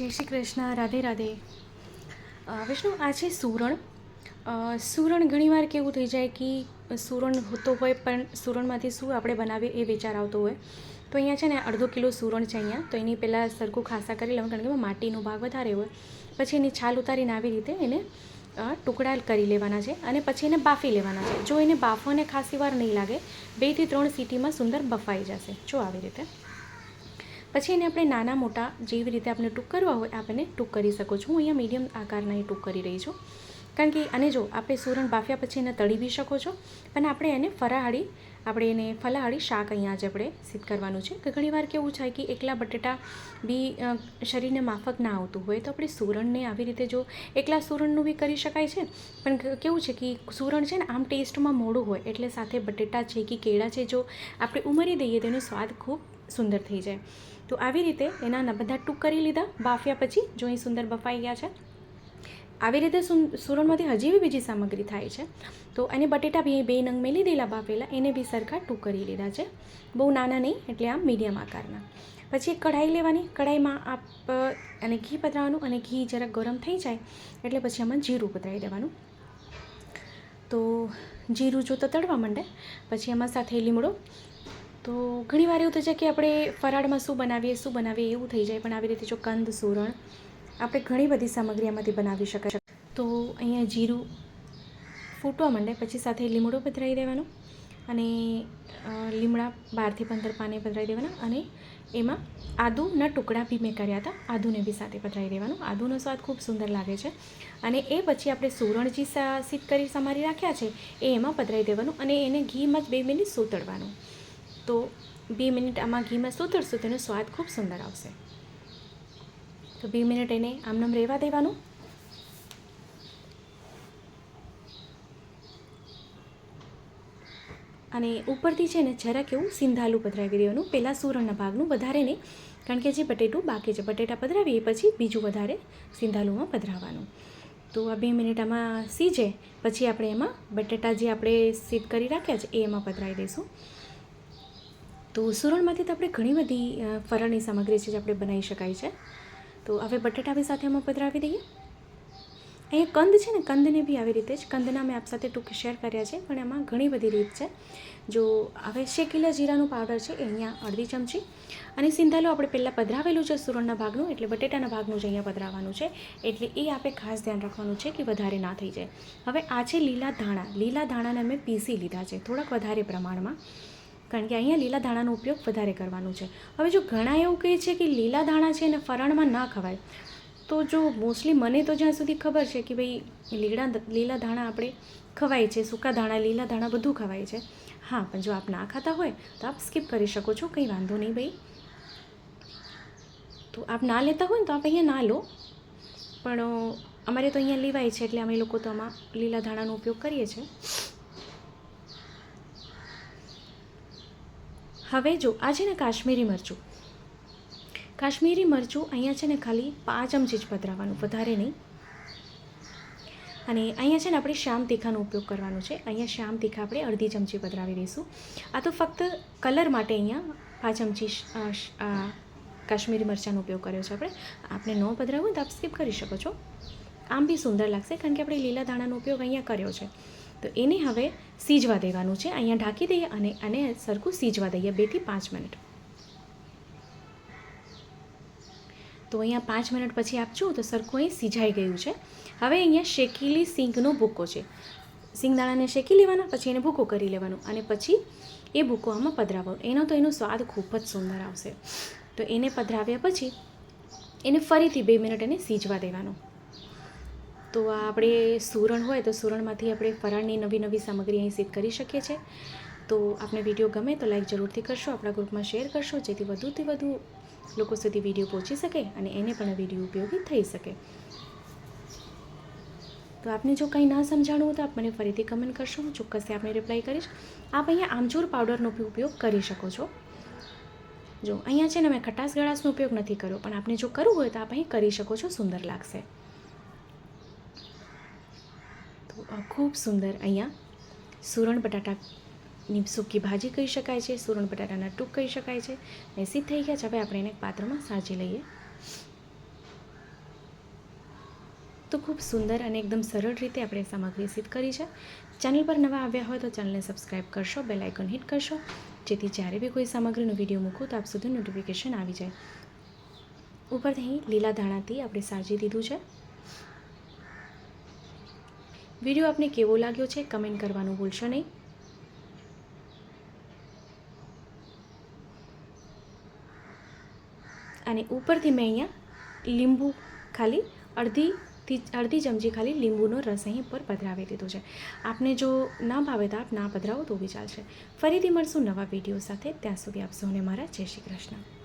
જય શ્રી કૃષ્ણ, રાધે રાધે. વિષ્ણુ, આ છે સુરણ. સુરણ ઘણીવાર કેવું થઈ જાય કે સુરણ હોતો હોય પણ સુરણમાંથી શું આપણે બનાવીએ એ વિચાર આવતો હોય. તો અહીંયા છે ને અડધો કિલો સુરણ છે અહીંયા. તો એની પહેલાં સરખું ખાસા કરી લેવાનું, કારણ કે માટીનો ભાગ વધારે હોય. પછી એની છાલ ઉતારીને આવી રીતે એને ટુકડા કરી લેવાના છે અને પછી એને બાફી લેવાના છે. જો એને બાફવાને ખાસી વાર નહીં લાગે બેથી ત્રણ સીટીમાં સુંદર બફાઈ જશે. જો આવી રીતે. પછી એને આપણે નાના મોટા જેવી રીતે આપણે ટૂંક કરવા હોય, આપણને ટૂંક કરી શકો છો. હું અહીંયા મીડિયમ આકારના એ ટૂંક કરી રહી છું. કારણ કે અને જો, આપણે સુરણ બાફ્યા પછી એને તળી બી શકો છો પણ આપણે એને ફરાહાડી આપણે એને ફલાહાળી શાક અહીંયા આજે આપણે સિદ્ધ કરવાનું છે. કે ઘણીવાર કેવું થાય કે એકલા બટેટા બી શરીરને માફક ના આવતું હોય તો આપણે સુરણને આવી રીતે જો એકલા સુરણનું બી કરી શકાય છે. પણ કેવું છે કે સુરણ છે ને આમ ટેસ્ટમાં મોડું હોય એટલે સાથે બટેટા છે કે કેળા છે જો આપણે ઉમેરી દઈએ તેનો સ્વાદ ખૂબ સુંદર થઈ જાય. તો આવી રીતે એના બધા ટૂંક કરી લીધા. બાફ્યા પછી જો અહીં સુંદર બફાઈ ગયા છે. આવી રીતે સુરણમાંથી હજી બી બીજી સામગ્રી થાય છે. તો અને બટેટા બી બે નંગ મેલી લીધેલા બાફેલા, એને બી સરખા ટૂંક કરી લીધા છે. બહુ નાના નહીં, એટલે આમ મીડિયમ આકારના. પછી કઢાઈ લેવાની, કઢાઈમાં આપ, અને ઘી પધરાવવાનું અને ઘી જરાક ગરમ થઈ જાય, એટલે પછી આમાં જીરું પધરાવી દેવાનું. તો જીરું જો તો તળવા માંડે, પછી એમાં સાથે લીમડો. તો ઘણીવાર એવું થઈ જાય કે આપણે ફરાળમાં શું બનાવીએ શું બનાવીએ એવું થઈ જાય, પણ આવી રીતે જો કંદ, સુરણ આપણે ઘણી બધી સામગ્રી આમાંથી બનાવી શકાય તો અહીંયા જીરું ફૂટવા માંડે, પછી સાથે લીમડો પધરાવી દેવાનો અને લીમડા બારથી પંદર પાને પધરાવી દેવાના અને એમાં આદુના ટુકડા બી મેં કર્યા હતા, આદુને બી સાથે પધરાવી દેવાનું. આદુનો સ્વાદ ખૂબ સુંદર લાગે છે અને એ પછી આપણે સુરણ જે સા, સીટ કરી સમારી રાખ્યા છે, એ એમાં પધરાવી દેવાનું અને એને ઘીમાં જ બે મિનિટ સૂતળવાનું. તો બે મિનિટ આમાં ઘીમાં સુતરશું તેનો સ્વાદ ખૂબ સુંદર આવશે. તો બે મિનિટ એને આમનામ રહેવા દેવાનું. અને ઉપરથી છે ને જરાક એવું સિંધાલું પધરાવી દેવાનું. પહેલાં સુરણના ભાગનું વધારે નહીં, કારણ કે જે બટેટું બાકી છે. બટેટા પધરાવીએ પછી બીજું વધારે સિંધાલુમાં પધરાવવાનું. તો આ બે મિનિટ આમાં સીજે, પછી આપણે એમાં બટેટા જે આપણે સીધ કરી રાખ્યા છે, એ એમાં પધરાવી દઈશું. તો સુરણમાંથી તો આપણે ઘણી બધી ફરણની સામગ્રી છે જે આપણે બનાવી શકાય છે. તો હવે બટેટા બી સાથે અમે પધરાવી દઈએ. અહીંયા કંદ છે ને, કંદને બી આવી રીતે જ, કંદના મેં આપ સાથે ટૂંક શેર કર્યા છે, પણ એમાં ઘણી બધી રીત છે. જો હવે શેકીલા જીરાનું પાવડર છે એ અહીંયા અડધી ચમચી અને સિંધાલો આપણે પહેલાં પધરાવેલું છે સુરણના ભાગનું, એટલે બટેટાના ભાગનું જ અહીંયા પધરાવવાનું છે, એટલે એ આપણે ખાસ ધ્યાન રાખવાનું છે કે વધારે ના થઈ જાય. હવે આ છે લીલા ધાણા, લીલા ધાણાને મેં પીસી લીધા છે, થોડાક વધારે પ્રમાણમાં. કારણ કે અહીંયા લીલા ધાણાનો ઉપયોગ વધારે કરવાનો છે. હવે જો ઘણા એવું કહે છે કે લીલા ધાણા છે ને ફરાળમાં ના ખવાય, તો જો મોસ્ટલી મને તો જ્યાં સુધી ખબર છે કે ભાઈ લીલા લીલા ધાણા આપણે ખવાય છે, સૂકા ધાણા, લીલા ધાણા બધું ખવાય છે. હા, પણ જો આપ ના ખાતા હોય, તો આપ સ્કીપ કરી શકો છો, કંઈ વાંધો નહીં ભાઈ. તો આપ ના લેતા હોય ને તો આપ અહીંયા ના લો. પણ અમારે તો અહીંયા લેવાય છે એટલે અમે લોકો તો આમાં લીલા ધાણાનો ઉપયોગ કરીએ છીએ. હવે જો, આ છે ને કાશ્મીરી મરચું. કાશ્મીરી મરચું અહીંયા છે ને ખાલી પાંચ ચમચી જ પધરાવવાનું વધારે નહીં. અને અહીંયા છે ને આપણે શ્યામ તીખાનો ઉપયોગ કરવાનો છે. અહીંયા શ્યામ તીખા આપણે અડધી ચમચી પધરાવી દઈશું. આ તો ફક્ત કલર માટે અહીંયા પાંચ ચમચી કાશ્મીરી મરચાંનો ઉપયોગ કર્યો છે આપણે. આપણે ન પધરાવું તો આપ સ્કીપ કરી શકો છો. આમ બી સુંદર લાગશે કારણ કે આપણે લીલા દાણાનો ઉપયોગ અહીંયા કર્યો છે. તો એને હવે સીજવા દેવાનું છે. અહીંયા ઢાંકી દઈએ અને આને સરખું સીજવા દઈએ. બેથી પાંચ મિનિટ. તો અહીંયા પાંચ મિનિટ પછી આપ જુઓ તો સરખું અહીં સીજાઈ ગયું છે. હવે અહીંયા શેકેલી સિંગનો ભૂકો છે. સિંગદાણાને શેકી લેવાના, પછી એને ભૂકો કરી લેવાનો અને પછી એ ભૂકો આમાં પધરાવવાનો એનો તો એનો સ્વાદ ખૂબ જ સુંદર આવશે. તો એને પધરાવ્યા પછી એને ફરીથી બે મિનિટ એને સીજવા દેવાનું. તો આ આપણે સુરણ હોય તો સુરણમાંથી આપણે ફરાળની નવી નવી સામગ્રી અહીં સિદ્ધ કરી શકીએ છીએ. તો આપને વીડિયો ગમે તો લાઈક જરૂરથી કરશો, આપણા ગ્રુપમાં શેર કરશો, જેથી વધુથી વધુ લોકો સુધી વીડિયો પહોંચી શકે અને એને પણ આ વીડિયો ઉપયોગી થઈ શકે. તો આપને જો કંઈ ના સમજાણું હોય તો આપ મને ફરીથી કમેન્ટ કરશો, હું ચોક્કસથી આપને રિપ્લાય કરીશ. આપ અહીંયા આમચૂર પાવડરનો બી ઉપયોગ કરી શકો છો. જો, અહીંયા છે ને મેં ખટાશ ગળાશનો ઉપયોગ નથી કર્યો, પણ આપને જો કરવું હોય તો આપ અહીં કરી શકો છો, સુંદર લાગશે તો આ ખૂબ સુંદર અહીંયા સુરણ બટાટાની સૂકી ભાજી કહી શકાય છે, સુરણ બટાટાના ટૂંક કહી શકાય છે. મેસી થઈ ગયા છે. હવે આપણે એને પાત્રમાં સાજી લઈએ. તો ખૂબ સુંદર અને એકદમ સરળ રીતે આપણે સામગ્રી સિદ્ધ કરી છે. ચેનલ પર નવા આવ્યા હોય તો ચેનલને સબસ્ક્રાઈબ કરશો, બેલ આઇકન હિટ કરશો. જેથી જ્યારે બી કોઈ સામગ્રીનો વીડિયો મૂકું તો આપ સુધી નોટિફિકેશન આવી જાય. ઉપરથી લીલા ધાણાથી આપણે સાજી દીધું છે. વીડિયો આપને કેવો લાગ્યો છે કમેન્ટ કરવાનું ભૂલશો નહીં. અને ઉપરથી મેં અહીંયા લીંબુ ખાલી અડધીથી અડધી ચમચી ખાલી લીંબુનો રસ અહીં પર પધરાવી દીધો છે. આપને જો ના ભાવે તો આપ ના પધરાવો તો બી ચાલશે. ફરીથી મળશું નવા વીડિયો સાથે. ત્યાં સુધી આપ સૌને મારા જય શ્રી કૃષ્ણ.